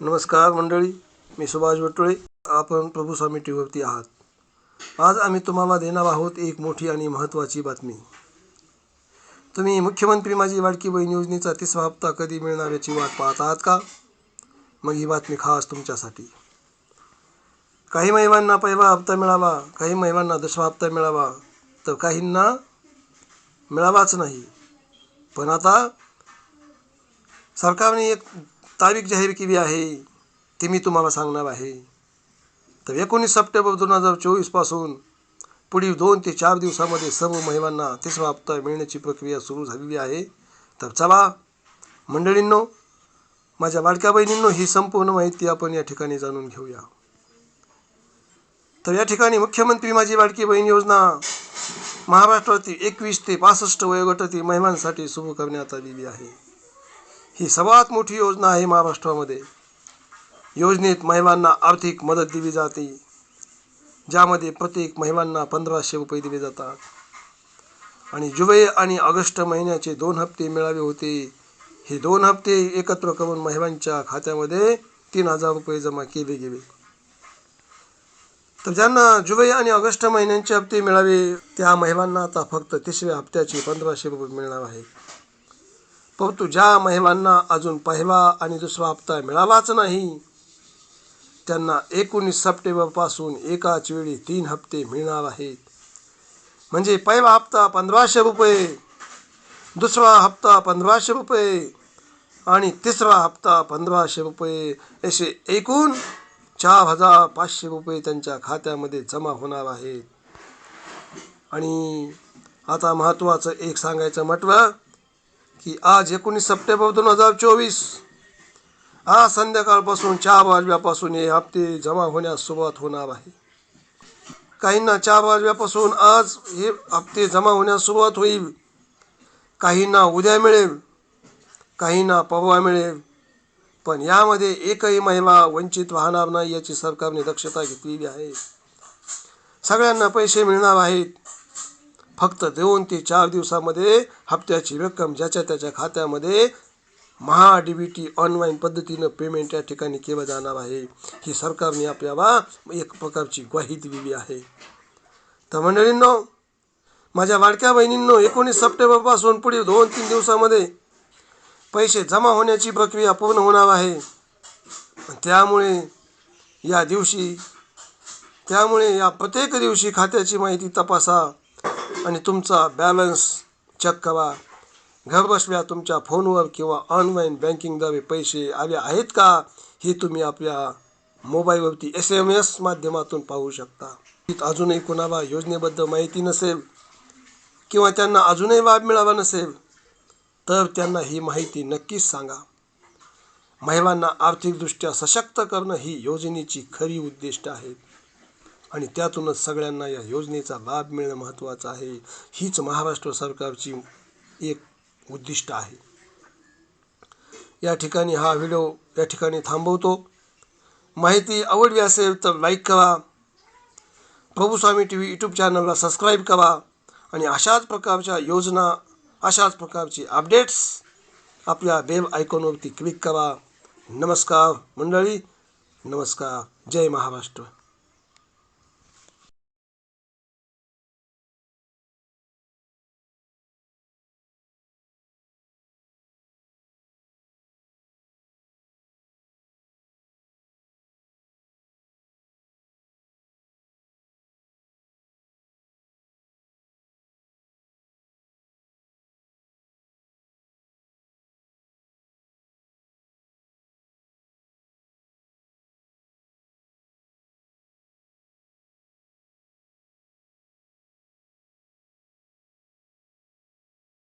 नमस्कार मंडळी मी सुभाष बटोळे आपण प्रभू स्वामी टी व्हीवरती आहात. आज आम्ही तुम्हाला देणार आहोत एक मोठी आणि महत्त्वाची बातमी. तुम्ही मुख्यमंत्री माझी वाडकी बहीण योजनेचा तिसरा हप्ता कधी मिळणार याची वाट पाहत आहात का? मग ही बातमी खास तुमच्यासाठी. काही महिलांना पहिला हप्ता मिळावा काही महिलांना दुसरा हप्ता मिळावा तर काहींना मिळावाच नाही. पण आता सरकारने एक तारीख जाहीर केली आहे ती मी तुम्हाला सांगणार आहे. तर एकोणीस सप्टेंबर दोन हजार चोवीसपासून पुढील दोन ते चार दिवसामध्ये सर्व महिलांना तिसरा हप्ता मिळण्याची प्रक्रिया सुरू झालेली आहे. तर चला मंडळींनो माझ्या बाळक्या बहिणींनो ही संपूर्ण माहिती आपण या ठिकाणी जाणून घेऊया. तर या ठिकाणी मुख्यमंत्री माझी लाडकी बहीण योजना महाराष्ट्रातील एकवीस ते पासष्ट वयोगटातील महिलांसाठी सुरू करण्यात आलेली आहे. ही सर्वात मोठी योजना आहे महाराष्ट्रामध्ये. योजनेत महिलांना आर्थिक मदत दिली जाते. ज्यामध्ये प्रत्येक महिलांना पंधराशे रुपये दिले जातात. आणि जुलै आणि ऑगस्ट महिन्याचे दोन हप्ते मिळावे होते. हे दोन हप्ते एकत्र करून महिलांच्या खात्यामध्ये तीन हजार रुपये जमा केले गेले. तर ज्यांना जुलै आणि ऑगस्ट महिन्यांचे हप्ते मिळावे त्या महिलांना आता फक्त तिसऱ्या हप्त्याचे पंधराशे रुपये मिळणार आहेत. परंतु ज्या महिलांना अजून पहिला आणि दुसरा हप्ता मिळालाच नाही. त्यांना एकोणीस सप्टेंबरपासून एकाच वेळी तीन हप्ते मिळणार आहेत. म्हणजे पहिला हप्ता पंधराशे रुपये दुसरा हप्ता पंधराशे रुपये आणि तिसरा हप्ता पंधराशे रुपये असे एकूण चार हजार पाचशे रुपये त्यांच्या खात्यामध्ये जमा होणार आहेत. आणि आता महत्त्वाचं एक सांगायचं म्हटलं की आज एकोणीस सप्टेंबर दोन हजार चोवीस. आज संध्याकाळपासून चहा वाजव्यापासून हे हप्ते जमा होण्यास सुरुवात होणार आहे. काहींना चहा वाजल्यापासून आज हे हप्ते जमा होण्यास सुरुवात होईल. काहींना उद्या मिळेल काहींना परवा मिळेल. पण यामध्ये एकही महिला वंचित राहणार नाही याची सरकारने दक्षता घेतलेली आहे. सगळ्यांना पैसे मिळणार आहेत. फक्त दोन ते चार दिवसामध्ये हप्त्याची रक्कम ज्याच्या त्याच्या खात्यामध्ये Maha D B T online पद्धतीनं पेमेंट या ठिकाणी केलं जाणार आहे. ही सरकारने आपल्याला एक प्रकारची ग्वाही दिलेली आहे. तर मंडळींनो माझ्या वाडक्या बहिणींनो एकोणीस सप्टेंबरपासून पुढील दोन तीन दिवसामध्ये पैसे जमा होण्याची प्रक्रिया पूर्ण होणार आहे. त्यामुळे या दिवशी त्यामुळे या प्रत्येक दिवशी खात्याची माहिती तपासा. आणि तुमचा बॅलन्स चेक करा. घरबसल्या तुमच्या फोनवर किंवा ऑनलाईन बँकिंगद्वारे पैसे आले आहेत का हे तुम्ही आपल्या मोबाईलवरती एस एम एस माध्यमातून पाहू शकता. अजूनही कुणाला योजनेबद्दल माहिती नसेल किंवा त्यांना अजूनही लाभ मिळावा नसेल तर त्यांना ही माहिती नक्कीच सांगा. महिलांना आर्थिकदृष्ट्या सशक्त करणं ही योजनेची खरी उद्दिष्ट आहेत आणि त्यातूनच सगळ्यांना या योजनेचा लाभ मिळणं महत्त्वाचं आहे. हीच महाराष्ट्र सरकारची एक उद्दिष्ट आहे. या ठिकाणी हा व्हिडिओ या ठिकाणी थांबवतो. माहिती आवडली असेल तर लाईक करा. प्रभूस्वामी टी व्ही यूट्यूब चॅनलला सबस्क्राईब करा आणि अशाच प्रकारच्या योजना अशाच प्रकारची अपडेट्स आपल्या बेल आयकॉनवरती क्लिक करा. नमस्कार मंडळी. नमस्कार. जय महाराष्ट्र.